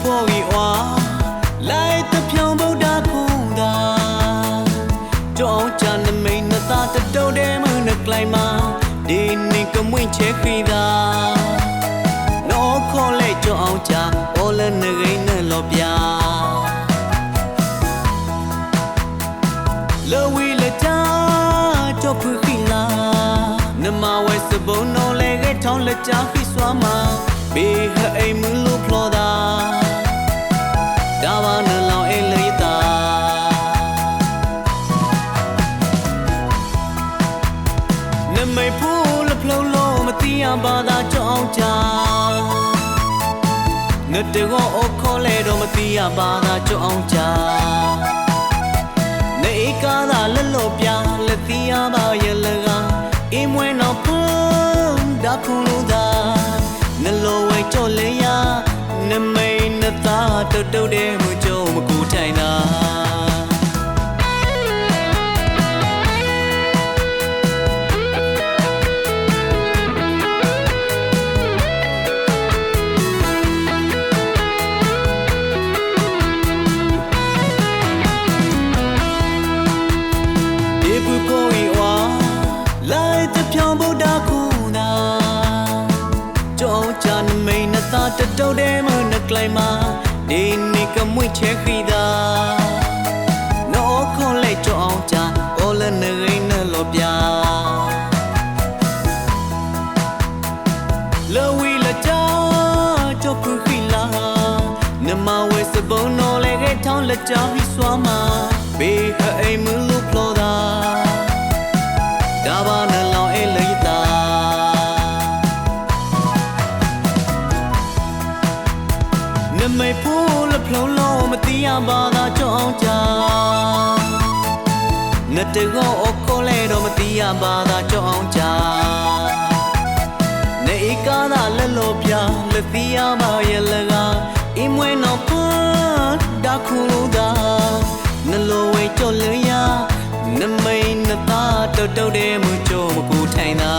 ဖို့ဤဝါလိုက်တပြောင်းဗုဒ္ဓခုသာတောင်းချန်မိန်နသာတတုံးတဲ့မနကလိုက်မှာဒီနေ့ကမွင့်ချေခိသာနောခေါ်လိုက်ကြောင်းချာအော်လည်းငိမ့်နဲ့လောပြာလဝီလကြကြောခွခိလာနမဝဲစဘုံနော်လေထောင်းလကြခိစွာမှာ Be her aim lo floda မိတ်ဖို့လဖလုံးလုံးမသိရပါသာကြောင်းချာငတ်တေကိုအခေါ်လဲတော့မသိရပါသာကြောင်းချာနေကားသာလက်လို့ပြလက်သိရပါရဲ့လကအင်းမွေးတော့ဖုန်းဒါဖုန်းလို့သာနလိုဝဲကြော်လေရနမိတ်နသားတုတ်တုတ်တဲ့ လိုက်တပြောင်းဗုဒ္ဓခုနာကြောင်းချန်မိန်နတာတတုတ်တဲ့မနကလိုက်မှာဒီနိကမွေချဲခိတာနောခွန်လိုက်ကြောင်းချအော်လနဂိနလောပြလောဝီလာကြောကြောဖခိလာနမဝဲစဘုံနော်လေကထောင်းလက်ကြောင်းဟိစွာမှာဘေးအိမ်မလို့ဖလောတာဒါ နမိတ်ဖို့လဖလုံးလုံးမသိရပါသာကြောင်းချာနတကောအခေါ်လဲတော့မသိရပါသာကြောင်းချာနေကားသာလက်လို့ပြလက်သိရပါရဲ့လကအင်းမွေးတော့ဖတ်ဒါခုလို့သာနလိုဝဲကြော်လရနမိန်နသားတုတ်တုတ်တဲ့မူချိုမကူထိုင်တာ